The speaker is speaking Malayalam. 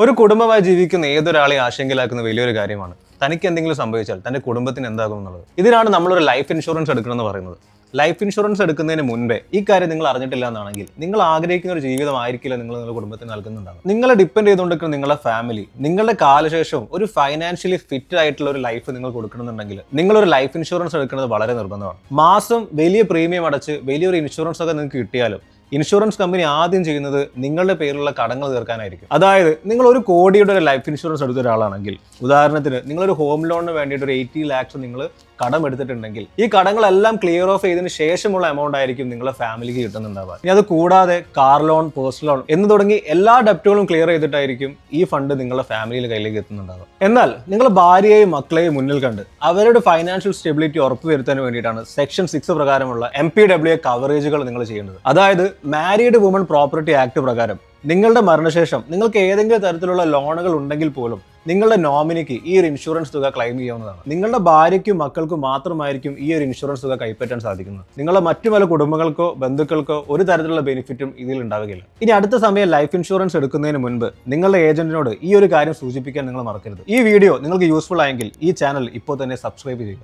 ഒരു കുടുംബമായി ജീവിക്കുന്ന ഏതൊരാളെ ആശങ്കയിലാക്കുന്ന വലിയൊരു കാര്യമാണ്. തനിക്ക് എന്തെങ്കിലും സംഭവിച്ചാൽ തന്റെ കുടുംബത്തിന് എന്താകും എന്നുള്ളത്. ഇതിനാണ് നമ്മളൊരു ലൈഫ് ഇൻഷുറൻസ് എടുക്കണമെന്ന് പറയുന്നത്. ലൈഫ് ഇൻഷുറൻസ് എടുക്കുന്നതിന് മുൻപേ ഈ കാര്യം നിങ്ങൾ അറിഞ്ഞിട്ടില്ല എന്നാണെങ്കിൽ നിങ്ങൾ ആഗ്രഹിക്കുന്ന ഒരു ജീവിതമായിരിക്കില്ല നിങ്ങൾ നിങ്ങളുടെ കുടുംബത്തിന് നൽകുന്നുണ്ടാകും നിങ്ങളെ ഡിപ്പെൻഡ് ചെയ്തുകൊണ്ടിരിക്കുന്ന നിങ്ങളുടെ ഫാമിലി നിങ്ങളുടെ കാലശേഷം ഒരു ഫൈനാൻഷ്യലി ഫിറ്റ് ആയിട്ടുള്ള ഒരു ലൈഫ് നിങ്ങൾ കൊടുക്കണമെന്നുണ്ടെങ്കിൽ നിങ്ങളൊരു ലൈഫ് ഇൻഷുറൻസ് എടുക്കുന്നത് വളരെ നിർബന്ധമാണ്. മാസം വലിയ പ്രീമിയം അടച്ച് വലിയൊരു ഇൻഷുറൻസ് ഒക്കെ നിങ്ങൾക്ക് കിട്ടിയാലും ഇൻഷുറൻസ് കമ്പനി ആദ്യം ചെയ്യുന്നത് നിങ്ങളുടെ പേരിലുള്ള കടങ്ങൾ തീർക്കാനായിരിക്കും. അതായത് നിങ്ങൾ ഒരു കോടിയുടെ ഒരു ലൈഫ് ഇൻഷുറൻസ് എടുത്ത ഒരാളാണെങ്കിൽ ഉദാഹരണത്തിന് നിങ്ങളൊരു ഹോം ലോണിന് വേണ്ടിയിട്ട് ഒരു എയ്റ്റി ലാക്സ് നിങ്ങൾ കടം എടുത്തിട്ടുണ്ടെങ്കിൽ ഈ കടങ്ങളെല്ലാം ക്ലിയർ ഓഫ് ചെയ്തതിന് ശേഷമുള്ള എമൗണ്ട് ആയിരിക്കും നിങ്ങളുടെ ഫാമിലിക്ക് കിട്ടുന്നുണ്ടാവുക. ഇനി അത് കൂടാതെ കാർ ലോൺ പേഴ്സണൽ ലോൺ എന്ന് തുടങ്ങി എല്ലാ ഡെപ്റ്റുകളും ക്ലിയർ ചെയ്തിട്ടായിരിക്കും ഈ ഫണ്ട് നിങ്ങളുടെ ഫാമിലിയുടെ കയ്യിലേക്ക് എത്തുന്നുണ്ടാവുക. എന്നാൽ നിങ്ങൾ ഭാര്യയെയും മക്കളെയും മുന്നിൽ കണ്ട് അവരുടെ ഫൈനാൻഷ്യൽ സ്റ്റെബിലിറ്റി ഉറപ്പുവരുത്താൻ വേണ്ടിയിട്ടാണ് സെക്ഷൻ സിക്സ് പ്രകാരമുള്ള എം പി ഡബ്ല്യു കവറേജുകൾ നിങ്ങൾ ചെയ്യേണ്ടത്. അതായത് മാരീഡ് വുമൺ പ്രോപ്പർട്ടി ആക്ട് പ്രകാരം നിങ്ങളുടെ മരണശേഷം നിങ്ങൾക്ക് ഏതെങ്കിലും തരത്തിലുള്ള ലോണുകൾ ഉണ്ടെങ്കിൽ പോലും നിങ്ങളുടെ നോമിനിക്ക് ഈ ഒരു ഇൻഷുറൻസ് തുക ക്ലെയിം ചെയ്യാവുന്നതാണ്. നിങ്ങളുടെ ഭാര്യയ്ക്കും മക്കൾക്കും മാത്രമായിരിക്കും ഈ ഒരു ഇൻഷുറൻസ് തുക കൈപ്പറ്റാൻ സാധിക്കുന്നത്. നിങ്ങളുടെ മറ്റു പല കുടുംബങ്ങൾക്കോ ബന്ധുക്കൾക്കോ ഒരു തരത്തിലുള്ള ബെനിഫിറ്റും ഇതിൽ ഉണ്ടാവുകയില്ല. ഇനി അടുത്ത സമയം ലൈഫ് ഇൻഷുറൻസ് എടുക്കുന്നതിന് മുൻപ് നിങ്ങളുടെ ഏജന്റിനോട് ഈ ഒരു കാര്യം സൂചിപ്പിക്കാൻ നിങ്ങൾ മറക്കരുത്. ഈ വീഡിയോ നിങ്ങൾക്ക് യൂസ്ഫുൾ ആയെങ്കിൽ ഈ ചാനൽ ഇപ്പോൾ തന്നെ സബ്സ്ക്രൈബ് ചെയ്യുക.